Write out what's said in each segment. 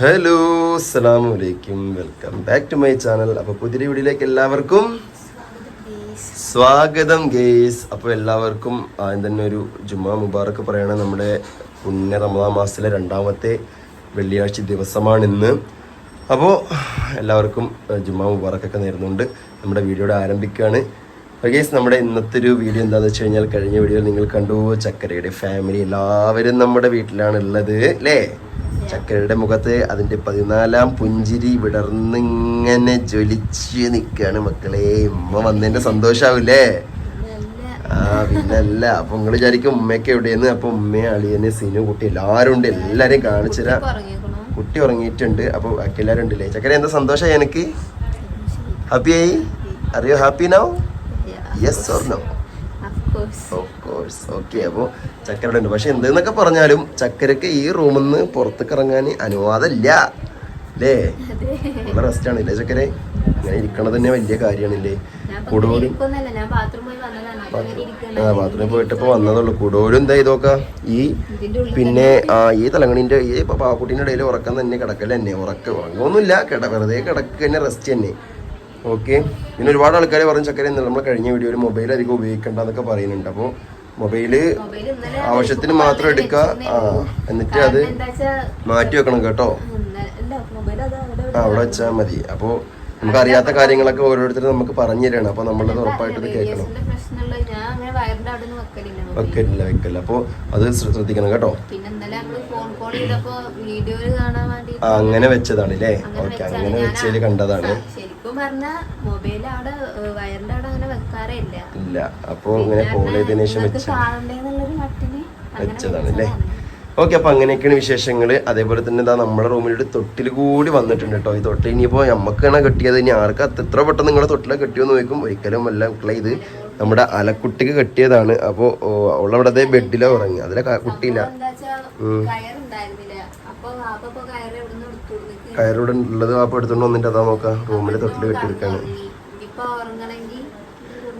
Hello അസ്സലാമു അലൈക്കും welcome back to my channel അപ്പോൾ പുതിയ വീഡിയോയിലേക്ക് എല്ലാവർക്കും സ്വാഗതം ഗേസ് അപ്പോൾ എല്ലാവർക്കും ആദ്യം തന്നെ ഒരു ജുമാ മുബാറക്ക് പറയണ. നമ്മുടെ പുണ്യ റമദാ മാസത്തിലെ രണ്ടാമത്തെ വെള്ളിയാഴ്ച ദിവസമാണ് ഇന്ന്. അപ്പോൾ എല്ലാവർക്കും ജുമാ മുബാറക്കൊക്കെ നേരുന്നുണ്ട്. നമ്മുടെ വീഡിയോയുടെ ആരംഭിക്കുകയാണ് ഗേസ് നമ്മുടെ ഇന്നത്തെ ഒരു വീഡിയോ എന്താണെന്ന് വെച്ച് കഴിഞ്ഞാൽ കഴിഞ്ഞ വീഡിയോയിൽ നിങ്ങൾ കണ്ടു ചക്കരയുടെ ഫാമിലി എല്ലാവരും നമ്മുടെ വീട്ടിലാണ് ഉള്ളത് അല്ലേ? ചക്കരയുടെ മുഖത്ത് അതിന്റെ പതിനാലാം പുഞ്ചിരി വിടർന്നിങ്ങനെ ജ്വലിച്ച് നിൽക്കുകയാണ് മക്കളെ. ഉമ്മ വന്നതിന്റെ സന്തോഷാവില്ലേ? ആ പിന്നല്ല. അപ്പൊ നിങ്ങൾ വിചാരിക്കും ഉമ്മയൊക്കെ എവിടെയെന്ന്. അപ്പൊ ഉമ്മയെ അളിയന് സിനു കുട്ടി എല്ലാവരും ഉണ്ട്. എല്ലാരെയും കാണിച്ചുതരാം കുട്ടി ഉറങ്ങിയിട്ടുണ്ട്. അപ്പൊ ബാക്കി എല്ലാവരും ഉണ്ടല്ലേ? ചക്കര എന്താ സന്തോഷം എനിക്ക്? ഹാപ്പിയായി അറിയോ happy no yes or no course okay അപ്പോൾ ചക്കരയുടെ ഉണ്ട് പക്ഷെ എന്തെന്നൊക്കെ പറഞ്ഞാലും ചക്കരക്ക് ഈ റൂമിൽ നിന്ന് പുറത്തേക്ക് ഇറങ്ങാൻ അനുവാദമില്ല. അല്ലേ? നല്ല റെസ്റ്റ് ആണ് ഇല്ലേ ചക്കരെ? ഇങ്ങനെ ഇരിക്കണത് തന്നെ വലിയ കാര്യമാണില്ലേ? കൂടുതലും. ആ ബാത്റൂമിൽ പോയിട്ട് ഇപ്പോൾ വന്നതുള്ളൂ കൂടുതലും എന്താ ഇതൊക്കെ ഈ പിന്നെ ആ ഈ തലങ്ങണിന്റെ ഈ പാവക്കുട്ടീന്റെ ഇടയിൽ ഉറക്കം തന്നെ കിടക്കൽ തന്നെ. ഉറക്ക ഉറങ്ങുമൊന്നുമില്ല കിട വെറുതെ കിടക്കുക തന്നെ റെസ്റ്റ് തന്നെ. ഓക്കെ പിന്നെ ഒരുപാട് ആൾക്കാർ പറഞ്ഞു ചക്കര നമ്മൾ കഴിഞ്ഞ വീഡിയോയിൽ മൊബൈൽ അധികം ഉപയോഗിക്കണ്ടെന്നൊക്കെ പറയുന്നുണ്ട്. അപ്പോൾ മൊബൈൽ ആവശ്യത്തിന് മാത്രം എടുക്കുക. ആ എന്നിട്ട് അത് മാറ്റി വെക്കണം കേട്ടോ. അവിടെ ആ അവിടെ വെച്ചാൽ മതി. അപ്പോൾ നമുക്ക് അറിയാത്ത കാര്യങ്ങളൊക്കെ ഓരോരുത്തരും നമുക്ക് പറഞ്ഞു തരണം. അപ്പോൾ നമ്മളത് ഉറപ്പായിട്ട് കേൾക്കണം. വെക്കലില്ല വെക്കല്ല അപ്പോൾ അത് ശ്രദ്ധിക്കണം കേട്ടോ. അങ്ങനെ വെച്ചതാണ് അല്ലേ ഓക്കെ അങ്ങനെ വെച്ചതിൽ കണ്ടതാണ്. ശ- ശരിക്കും പറഞ്ഞ മൊബൈൽ അവിടെ ഏഹ്, വയറിന്റെ അവിടെ അങ്ങനെ വെക്കാറേ ഇല്ല ഇല്ല അപ്പോൾ ഇങ്ങനെ കോൾ ചെയ്തതിനു ശേഷം വെച്ചതാണ് അല്ലേ. ഓക്കെ അപ്പൊ അങ്ങനെയൊക്കെയാണ് വിശേഷങ്ങൾ അതേപോലെ തന്നെ ഇതാ നമ്മുടെ റൂമിലൊരു തൊട്ടിൽ കൂടി വന്നിട്ടുണ്ട് കേട്ടോ ഈ തൊട്ടിൽ ഇനിയിപ്പോൾ നമുക്കാണ് കെട്ടിയത്? ഇനി ആർക്ക് എത്ര പെട്ടെന്ന് നിങ്ങളെ തൊട്ടിലെ കെട്ടിയോന്ന് ചോദിക്കും. ഒരിക്കലും അല്ല മക്കളെ ഇത് നമ്മുടെ അലക്കുട്ടിക്ക് കെട്ടിയതാണ്. അപ്പോൾ ഉള്ളവിടെ ബെഡിലാണ് ഉറങ്ങി. അതിലെ കുട്ടിയില്ല. അപ്പൊ കയറൂടെ ഉള്ളത് വാപ്പ എടുത്തോണ്ട് വന്നിട്ട് അതാ നോക്കാം. റൂമിൽ തൊട്ടിൽ കെട്ടിയെടുക്കാണ്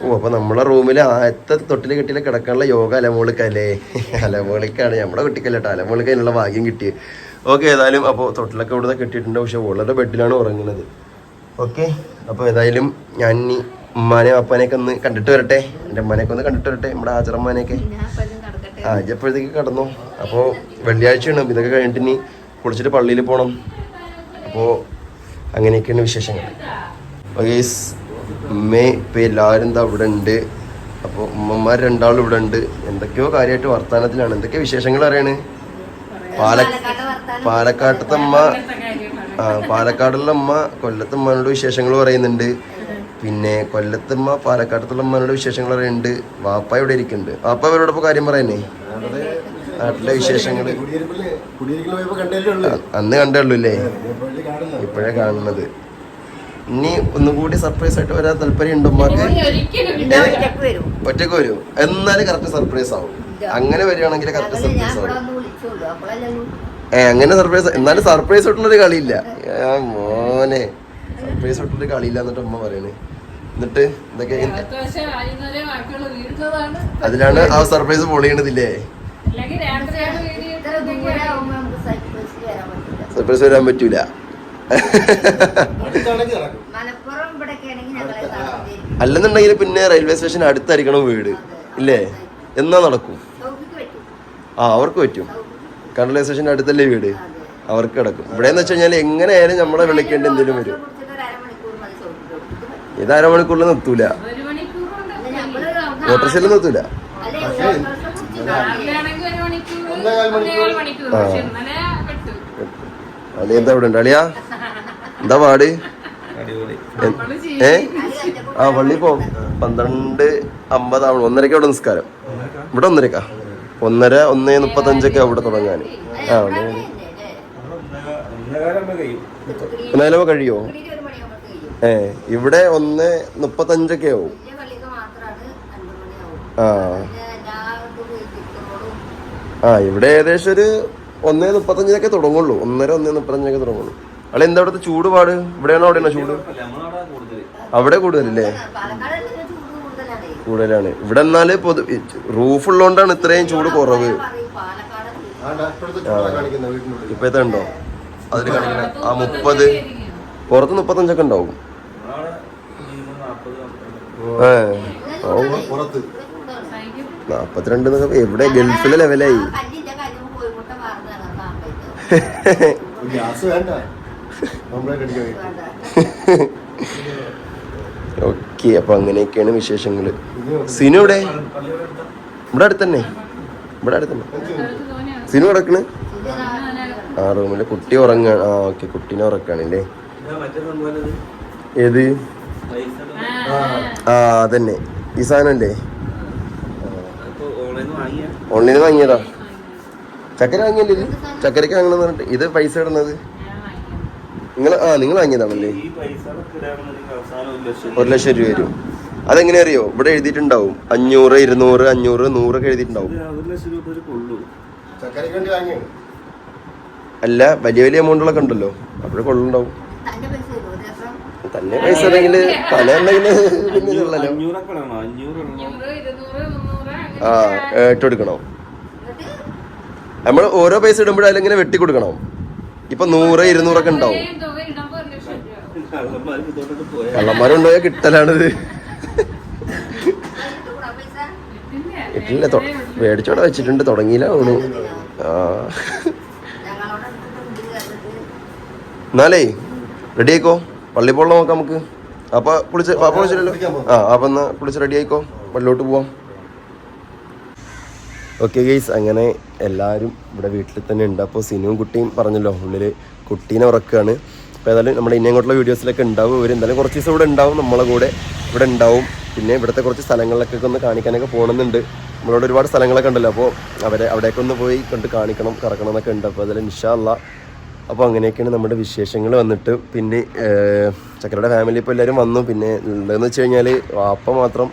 ഓ അപ്പൊ നമ്മളെ റൂമിൽ ആദ്യത്തെ തൊട്ടിൽ കെട്ടിയിൽ കിടക്കാനുള്ള യോഗ അലമോളിക്കല്ലേ അലമോളിക്കാണ് നമ്മളെ കുട്ടിക്കല്ലേട്ടോ അലമോളിക്ക് അതിനുള്ള ഭാഗ്യം കിട്ടി ഓക്കെ ഏതായാലും അപ്പോൾ തൊട്ടിലൊക്കെ ഇവിടുന്ന് കെട്ടിയിട്ടുണ്ട്. പക്ഷെ വളരെ ബെഡിലാണ് ഉറങ്ങുന്നത്. ഓക്കെ അപ്പോൾ ഏതായാലും ഞാൻ ഇനി ഉമ്മാനെ അപ്പാനെയൊക്കെ ഒന്ന് കണ്ടിട്ട് വരട്ടെ. എന്റെ ഉമ്മാനെയൊക്കെ ഒന്ന് കണ്ടിട്ട് വരട്ടെ. നമ്മുടെ ആചറമ്മാനെയൊക്കെ ആ ഇപ്പോഴത്തേക്ക് കടന്നു? അപ്പോൾ വെള്ളിയാഴ്ചയാണ്. ഇതൊക്കെ കഴിഞ്ഞിട്ട് ഇനി കുളിച്ചിട്ട് പള്ളിയിൽ പോകണം അപ്പോൾ അങ്ങനെയൊക്കെയാണ് വിശേഷങ്ങൾ. ഗൈസ് ഉമ്മേ ഇപ്പം എല്ലാവരും എന്താ ഇവിടെ ഉണ്ട്. അപ്പോൾ ഉമ്മമാർ രണ്ടാളും ഇവിടെ ഉണ്ട്. എന്തൊക്കെയോ കാര്യമായിട്ട് വർത്തമാനത്തിലാണ് എന്തൊക്കെ വിശേഷങ്ങൾ അറിയണ് പാല പാലക്കാട് വർത്താനം പാലക്കാട്ടത്തെ അമ്മ ആ പാലക്കാടുള്ള അമ്മ കൊല്ലത്തെ ഉമ്മനോട് വിശേഷങ്ങൾ പറയുന്നുണ്ട്. പിന്നെ കൊല്ലത്തമ്മ പാലക്കാട്ടത്തുള്ള അമ്മനോട് വിശേഷങ്ങൾ പറയുന്നുണ്ട്. വാപ്പ ഇവിടെ ഇരിക്കുന്നുണ്ട്? വാപ്പ അവരോടൊപ്പം കാര്യം പറയുന്നേ നാട്ടിലെ വിശേഷങ്ങൾ അന്ന് കണ്ടേ ഉള്ളൂ അല്ലേ ഇപ്പോഴേ കാണുന്നത്. ഇനി ഒന്നുകൂടി സർപ്രൈസ് ആയിട്ട് വരാൻ താല്പര്യം ഉണ്ടോ ഉമ്മാക്ക് ഒറ്റയ്ക്ക് വരും. എന്നാലും കറക്റ്റ് സർപ്രൈസ് ആവും. അങ്ങനെ വരികയാണെങ്കിൽ കറക്റ്റ് സർപ്രൈസ് ആവും. ഏ അങ്ങനെ സർപ്രൈസ് എന്നാലും സർപ്രൈസ് ഇട്ടുള്ളൊരു കളിയില്ല. മോനെ. സർപ്രൈസ് ഇട്ടുള്ളൊരു കളിയില്ല എന്നിട്ട് ഉമ്മ പറയണേ. എന്നിട്ട് വീടുന്നതാണ് അതിലാണ് ആ സർപ്രൈസ് പൊളിയണതില്ലേ? സർപ്രൈസ് വരാൻ പറ്റൂല. അടുത്താണെങ്കിൽ നടക്കും മലപ്പുറം ഇവിടെയൊക്കെ ആണെങ്കിൽ ഞങ്ങളെ താമസിക്കും. അല്ലെന്നുണ്ടെങ്കിൽ പിന്നെ റെയിൽവേ സ്റ്റേഷൻ അടുത്തായിരിക്കണം വീട്. ഇല്ലേ? എന്നാ നടക്കും? ആ അവർക്ക് പറ്റും. കാരണം റെയിൽവേ സ്റ്റേഷന്റെ അടുത്തല്ലേ വീട്? അവർക്ക് കിടക്കും. ഇവിടെ എന്ന് വെച്ച് കഴിഞ്ഞാൽ എങ്ങനെയായാലും നമ്മളെ വിളിക്കേണ്ട എന്തെങ്കിലും വരും. ഇത് അരമണിക്കൂറിൽ നിർത്തൂല. ഓട്ടോറിക്ഷയിൽ നിർത്തൂല. അളി എന്താ ഇവിടെ ഉണ്ട്? അളിയാ എന്താ പാട്? ഏ? ആ പള്ളി പോ. പന്ത്രണ്ട് അമ്പതാവണം ഒന്നരക്ക് അവിടെ നിസ്കാരം. ഇവിടെ ഒന്നരക്കാ ഒന്നര ഒന്നേ മുപ്പത്തഞ്ചൊക്കെ അവിടെ തുടങ്ങാൻ ആ? എന്നാലും കഴിയോ? ഏ ഇവിടെ ഒന്ന് മുപ്പത്തഞ്ചൊക്കെ ആവും. ആ. ആ ഇവിടെ ഏകദേശം ഒരു ഒന്നേ മുപ്പത്തഞ്ചിനൊക്കെ തുടങ്ങുള്ളൂ. ഒന്നര ഒന്നേ മുപ്പത്തഞ്ചിനൊക്കെ തുടങ്ങുള്ളൂ. അവിടെ എന്താ അവിടുത്തെ ചൂട് പാട്? ഇവിടെയാണോ അവിടെയാണോ ചൂട്? അവിടെ കൂടുതലല്ലേ? കൂടുതലാണ്. ഇവിടെ എന്നാൽ പൊതു റൂഫ് ഉള്ളതുകൊണ്ടാണ് ഇത്രയും ചൂട് കുറവ്. ഇപ്പോഴത്തെ ഉണ്ടോ അതിൽ കാണിക്കണ. ആ മുപ്പത്. പുറത്ത് മുപ്പത്തഞ്ചൊക്കെ ഉണ്ടാവും. ഏ നാപ്പത്തിരണ്ട് എവിടെ ഗൾഫിലെ ലെവലായി. ഓക്കെ അപ്പൊ അങ്ങനെയൊക്കെയാണ് വിശേഷങ്ങൾ. സിനു ഇവിടെ ഇവിടെ അടുത്തന്നെ. ഇവിടെ അടുത്തന്നെ. സിനു കിടക്കണ്? ആ റൂമിൽ കുട്ടി ഉറങ്ങാണ്. ആ ഓക്കെ കുട്ടീനെ ഉറക്കാണല്ലേ ഏത്? ആ അതന്നെ. ഈ സാധനല്ലേ ഓൺലൈനിൽ വാങ്ങിയതാ? ചക്കര വാങ്ങിയല്ലേ ഇത്? ചക്കരക്ക് വാങ്ങണം പറഞ്ഞിട്ട് ഇത് പൈസ ഇടുന്നത്? നിങ്ങൾ ആ നിങ്ങൾ വാങ്ങിയതാണല്ലേ? ഒരു ലക്ഷം രൂപ വരും. അതെങ്ങനെ അറിയോ ഇവിടെ എഴുതിയിട്ടുണ്ടാവും. അഞ്ഞൂറ് ഇരുന്നൂറ് അഞ്ഞൂറ് നൂറൊക്കെ എഴുതിയിട്ടുണ്ടാവും. അല്ല വലിയ വലിയ എമൗണ്ടുകളൊക്കെ ഉണ്ടല്ലോ. അവിടെ കൊള്ളുണ്ടാവും തന്റെ പൈസ തരുമോ ദിവസം തന്നെ പൈസ ഉണ്ടെങ്കിൽ തല ഉണ്ടെങ്കിൽ ആ അങ്ങനെ ഇട്ട് കൊടുക്കണോ നമ്മൾ ഓരോ പൈസ ഇടുമ്പോഴും അതിലിങ്ങനെ വെട്ടി കൊടുക്കണം? ഇപ്പൊ നൂറ് ഇരുന്നൂറൊക്കെ ഉണ്ടാവും. കള്ളന്മാരുണ്ടോ കിട്ടലാണിത്. തൊ- മേടിച്ചോടെ വെച്ചിട്ടുണ്ട് തുടങ്ങിയില്ല ഓണു ആ എന്നാലേ റെഡി ആയിക്കോ? പള്ളി പോകണം നോക്കാം നമുക്ക് അപ്പൊ പുളിച്ച് പാപ്പ ആ അപ്പൊ എന്നാ പുളിച്ച് റെഡി ആയിക്കോ? പള്ളിലോട്ട് പോവാം. ഓക്കെ ഗെയ്സ് അങ്ങനെ എല്ലാവരും ഇവിടെ വീട്ടിൽ തന്നെ ഉണ്ട്. അപ്പോൾ സിനുവും കുട്ടിയും പറഞ്ഞല്ലോ ഉള്ളിൽ കുട്ടീനെ ഉറക്കുകയാണ് അപ്പോൾ ഏതായാലും നമ്മുടെ ഇനി അങ്ങോട്ടുള്ള വീഡിയോസിലൊക്കെ ഉണ്ടാവും. ഇവർ എന്തായാലും കുറച്ച് ദിവസം ഇവിടെ ഉണ്ടാവും നമ്മളെ കൂടെ ഇവിടെ ഉണ്ടാവും. പിന്നെ ഇവിടുത്തെ കുറച്ച് സ്ഥലങ്ങളിലൊക്കെ ഒന്ന് കാണിക്കാനൊക്കെ പോകണമെന്നുണ്ട് നമ്മളോട് ഒരുപാട് സ്ഥലങ്ങളൊക്കെ ഉണ്ടല്ലോ. അപ്പോൾ അവരെ അവിടേക്കൊന്ന് പോയി കണ്ട് കാണിക്കണം കറക്കണം എന്നൊക്കെ ഉണ്ട് അപ്പോൾ അതിൽ ഇൻഷാല്ല അപ്പോൾ അങ്ങനെയൊക്കെയാണ് നമ്മുടെ വിശേഷങ്ങൾ വന്നിട്ട്. പിന്നെ ചക്കരയുടെ ഫാമിലി ഇപ്പോൾ എല്ലാവരും വന്നു. പിന്നെ ഉള്ളതെന്ന് വെച്ച് കഴിഞ്ഞാൽ വാപ്പ മാത്രം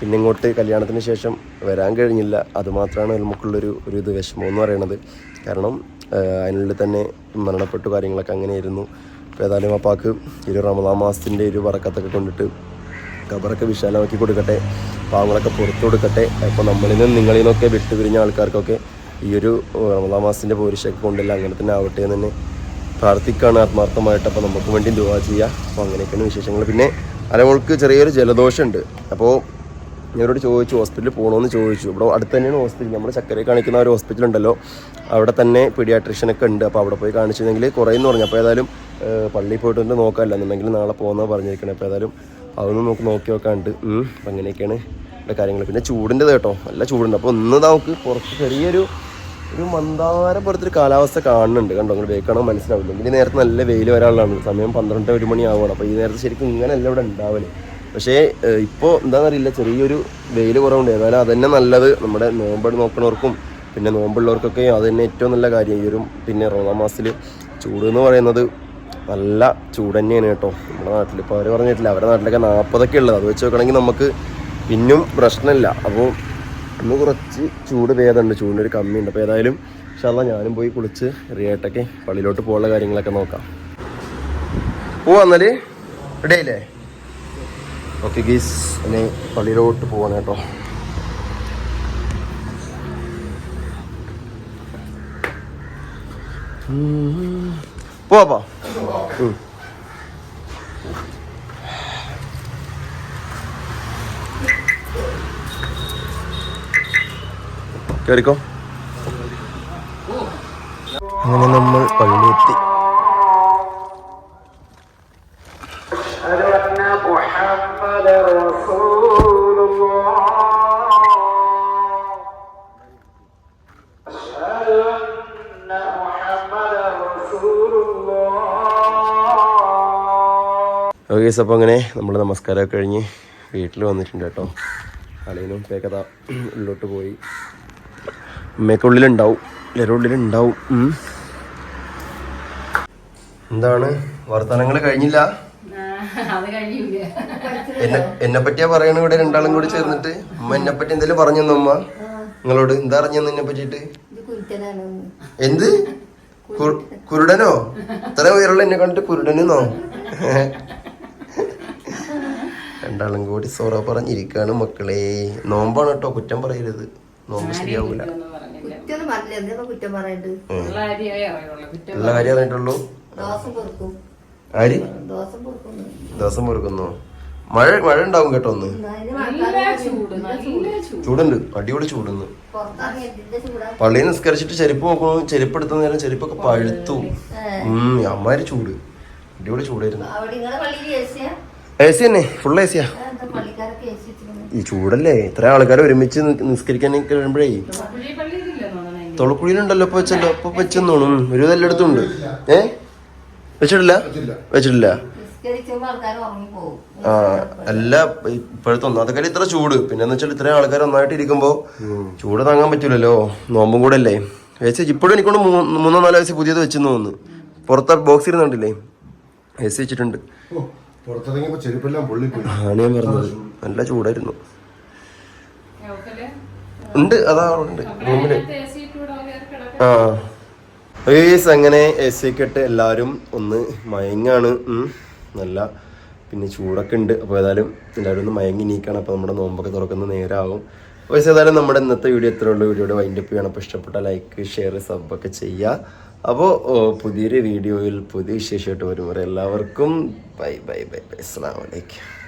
പിന്നെ ഇങ്ങോട്ട് കല്യാണത്തിന് ശേഷം വരാൻ കഴിഞ്ഞില്ല. അതുമാത്രമാണ് നമുക്കുള്ളൊരു ഒരു ഇത് വിഷമം എന്ന് പറയുന്നത് കാരണം അതിനുള്ളിൽ തന്നെ മരണപ്പെട്ടു കാര്യങ്ങളൊക്കെ അങ്ങനെയായിരുന്നു. അപ്പോൾ ഏതായാലും അപ്പാക്ക് ഈ ഒരു റമദാ മാസത്തിന്റെ ഒരു വറക്കത്തൊക്കെ കൊണ്ടിട്ട് ഖബറൊക്കെ വിശാലമാക്കി കൊടുക്കട്ടെ. പാവങ്ങളൊക്കെ പുറത്തു കൊടുക്കട്ടെ. അപ്പോൾ നമ്മളിൽ നിന്നും നിങ്ങളിൽ നിന്നൊക്കെ വിട്ടുപിരിഞ്ഞ ആൾക്കാർക്കൊക്കെ ഈ ഒരു റമദാ മാസത്തിന്റെ പോരിശൊക്കെ കൊണ്ടില്ല അങ്ങനെ തന്നെ ആവട്ടെ എന്ന് തന്നെ പ്രാർത്ഥിക്കുകയാണ് ആത്മാർത്ഥമായിട്ട്. അപ്പോൾ നമുക്ക് വേണ്ടി ദുവാ ചെയ്യുക അപ്പോൾ അങ്ങനെയൊക്കെയാണ് വിശേഷങ്ങൾ പിന്നെ അലമോൾക്ക് ചെറിയൊരു ജലദോഷമുണ്ട്. അപ്പോൾ ഞാനോട് ചോദിച്ചു ഹോസ്പിറ്റലിൽ പോകണമെന്ന് ചോദിച്ചു. ഇവിടെ അടുത്ത് തന്നെയാണ് ഹോസ്പിറ്റൽ. നമ്മൾ ചക്കരയെ കാണിക്കുന്ന ഒരു ഹോസ്പിറ്റൽ ഉണ്ടല്ലോ. അവിടെ തന്നെ പീഡിയാട്രിഷ്യനൊക്കെ ഉണ്ട്. അപ്പോൾ അവിടെ പോയി കാണിച്ചിരുന്നെങ്കിൽ കുറേയെന്ന് പറഞ്ഞു. അപ്പോൾ ഏതായാലും പള്ളിയിൽ ഒന്ന് നോക്കാമല്ല. എന്നുണ്ടെങ്കിൽ നാളെ പോകുന്ന പറഞ്ഞിരിക്കണം. അപ്പോൾ ഏതായാലും അതൊന്നും നമുക്ക് നോക്കി നോക്കാണ്ട്. അപ്പം അങ്ങനെയൊക്കെയാണ് ഇവിടെ കാര്യങ്ങൾ പിന്നെ ചൂടിന്റെ കേട്ടോ. നല്ല ചൂടുണ്ട്. അപ്പോൾ ഒന്ന് നമുക്ക് കുറച്ച് ചെറിയൊരു ഒരു മന്ദാരം പോലത്തെ കാലാവസ്ഥ കാണുന്നുണ്ട്. കണ്ടോ? നിങ്ങൾ വേക്കണം മനസ്സിലാവില്ല ഇനി നേരത്തെ നല്ല വെയിൽ വരാനുള്ളതാണ്. സമയം പന്ത്രണ്ട് ഒരു മണി ആവുകയാണ് അപ്പോൾ ഈ നേരത്തെ ശരിക്കും ഇങ്ങനെയല്ല ഇവിടെ ഉണ്ടാവൽ. പക്ഷേ ഇപ്പോൾ എന്താണെന്നറിയില്ല ചെറിയൊരു വെയിൽ കുറവുണ്ട്. ഏതായാലും അതന്നെ നല്ലത്. നമ്മുടെ നോമ്പ് നോക്കണവർക്കും പിന്നെ നോമ്പുള്ളവർക്കൊക്കെ അത് തന്നെ ഏറ്റവും നല്ല കാര്യം. ഈ ഒരു പിന്നെ റോമാ മാസത്തിൽ ചൂട് എന്ന് പറയുന്നത് നല്ല ചൂട് തന്നെയാണ് കേട്ടോ. നമ്മുടെ നാട്ടിൽ ഇപ്പോൾ അവർ പറഞ്ഞിട്ടില്ല. അവരുടെ നാട്ടിലൊക്കെ നാൽപ്പതൊക്കെ ഉള്ളത് അത് വെച്ച് നോക്കണമെങ്കിൽ നമുക്ക് പിന്നും പ്രശ്നമില്ല. അപ്പോൾ ഇന്ന് കുറച്ച് ചൂട് ഭേദമുണ്ട് ചൂടിനൊരു കമ്മിയുണ്ട്. അപ്പോൾ ഏതായാലും ഇൻഷാല്ലാ ഞാനും പോയി കുളിച്ച് റിയായിട്ടൊക്കെ പള്ളിയിലോട്ട് പോകാനുള്ള കാര്യങ്ങളൊക്കെ നോക്കാം. പോവാ എന്നാൽ? റെഡി ഓക്കെ ഗീസ് ഇനി പള്ളിയിലോട്ട് പോവാണ് കേട്ടോ. പോവാ കയറിക്കോ അങ്ങനെ നമ്മൾ പള്ളിയെത്തി. ഓക്കെ അപ്പോൾ അങ്ങനെ നമ്മൾ നമസ്കാരമൊക്കെ കഴിഞ്ഞ് വീട്ടിൽ വന്നിട്ടുണ്ട് കേട്ടോ. അലീനും പേക്കഥ ഉള്ളോട്ട് പോയി. ഉമ്മയൊക്കെ ഉള്ളിലുണ്ടാവും. എല്ലാവരും ഉള്ളിലുണ്ടാവും. എന്താണ്? വർത്തമാനങ്ങൾ കഴിഞ്ഞില്ല? എന്നെ എന്നെ പറ്റിയാ പറയണ ഇവിടെ രണ്ടാളും കൂടി ചേർന്നിട്ട്? അമ്മ എന്നെ പറ്റി എന്തെങ്കിലും പറഞ്ഞു അമ്മ? നിങ്ങളോട് എന്താ അറിഞ്ഞു എന്നെ പറ്റിട്ട് എന്ത്? കുരുടനോ? ഇത്ര ഉയരുള്ള എന്നെ കണ്ടിട്ട് കുരുടനെന്നോ? രണ്ടാളും കൂടി സോറ പറഞ്ഞിരിക്കാണ് മക്കളെ. നോമ്പാണ് കേട്ടോ കുറ്റം പറയരുത്. നോമ്പ് ശരിയാവൂല. കുറ്റൊന്നും പറഞ്ഞില്ല. എന്തിനാ കുറ്റം പറയണ്ട്? ഉള്ള അരിയായി അറിയുള്ളൂ കുറ്റം എല്ലാ കാര്യം അറിഞ്ഞിട്ടുള്ളൂ ദോശം പൊറുക്കും. ആര്? ദോശം പൊറുക്കുന്നു. ദിവസം പൊറുക്കുന്നു. മഴ മഴ ഉണ്ടാവും കേട്ടോ ഒന്ന് ചൂടുണ്ട്. അടിപൊളി ചൂടുന്നു പള്ളി പള്ളിയിൽ നിസ്കരിച്ചിട്ട് ചെരുപ്പ് നോക്കുന്നു ചെരുപ്പ് എടുത്ത നേരം ചെരുപ്പൊക്കെ പഴുത്തു. ഉം അമ്മാര് ചൂട്. അടിപൊളി ചൂടായിരുന്നു. എ സി തന്നെ. ഫുൾ എ സിയാ ഈ ചൂടല്ലേ? ഇത്ര ആൾക്കാർ ഒരുമിച്ച് നിസ്കരിക്കാൻ കഴിയുമ്പോഴേ തൊളക്കുഴിയിലുണ്ടല്ലോ ഇപ്പൊ വെച്ചല്ലോ. ഇപ്പൊ വെച്ചെന്ന് തോന്നുന്നു ഒരു ഉണ്ട് ഏ? വെച്ചിട്ടില്ല? വെച്ചിട്ടില്ല. ആ അല്ല ഇപ്പോഴത്തെ ഒന്നാമത്തെ കാര്യം ഇത്ര ചൂട്. പിന്നെന്ന് വെച്ചാൽ ഇത്രയും ആൾക്കാർ ഒന്നായിട്ട് ഇരിക്കുമ്പോ ചൂട് താങ്ങാൻ പറ്റൂലല്ലോ. നോമ്പും കൂടെ അല്ലേ? ഏച്ചി ഇപ്പോഴും എനിക്കൊണ്ട് മൂന്നോ നാലോ വയസ്സ് പുതിയത് വെച്ചെന്ന് തോന്നുന്നു. പുറത്തെ ബോക്സ് ഇരുന്നുണ്ടല്ലേ എ സി വെച്ചിട്ടുണ്ട് ആണ് ഞാൻ പറഞ്ഞത്. നല്ല ചൂടായിരുന്നു. ഉണ്ട്. അതാ ഉണ്ട്. റൂമിൽ എ സി കൂടെ കയറി കിടക്കാം ആ ഏസ് അങ്ങനെ എ ഇട്ട് എല്ലാവരും ഒന്ന് മയങ്ങാണ്. നല്ല പിന്നെ ചൂടൊക്കെ ഉണ്ട്. അപ്പോൾ ഏതായാലും എല്ലാവരും ഒന്ന് മയങ്ങി നീക്കാണ് അപ്പോൾ നമ്മുടെ നോമ്പൊക്കെ തുറക്കുന്ന നേരമാകും അപ്പോൾ ഏതായാലും നമ്മുടെ ഇന്നത്തെ വീഡിയോ എത്ര ഉള്ളൂ. വീഡിയോയുടെ വൈൻഡപ്പ് ചെയ്യണം. അപ്പോൾ ഇഷ്ടപ്പെട്ട ലൈക്ക് ഷെയർ സബ് ഒക്കെ ചെയ്യുക അപ്പോൾ പുതിയൊരു വീഡിയോയിൽ പുതിയ വിശേഷമായിട്ട് വരും. വരെ എല്ലാവർക്കും ബൈ ബൈ ബൈ ബൈ അസ്സാം വലൈക്കും